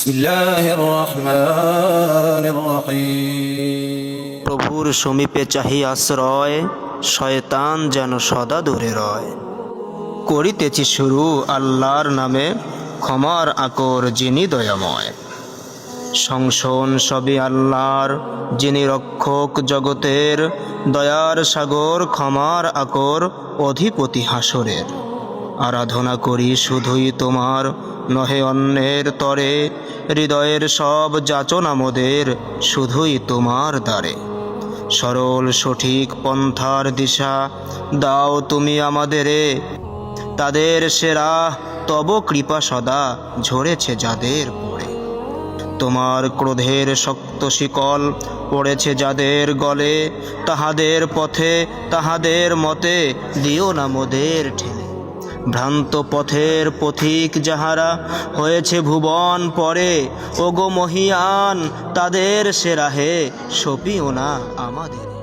بسم الله الرحمن الرحيم প্রভুর সমীপে চাহি আশ্রয় শয়তান যেন সদা দূরে রয় করিতেছি শুরু আল্লাহর নামে ক্ষমার আকর যিনি দয়াময় সংশোন সবই আল্লাহর যিনি রক্ষক জগতের দয়ার সাগর ক্ষমার আকর অধিপতি হাসরের আরাধনা করি শুধুই তোমার, নহে অন্যের তরে। হৃদয়ের সব যাচনা মোদের, শুধুই তোমার দ্বারে। সরল সঠিক পন্থার দিশা দাও তুমি আমাদেরে। তাদের সেরা তব কৃপা সদা ঝরেছে যাদের পড়ে তোমার ক্রোধের শক্ত শিকল পড়েছে যাদের গলে। তাহাদের পথে, তাহাদের মতে দিও না মোদের ঠেলে। ভ্রান্ত পথের পথিক যাহারা হয়েছে ভুবন পরে ওগো মহিয়ান তাদের সেরাহে সপিও না আমাদের।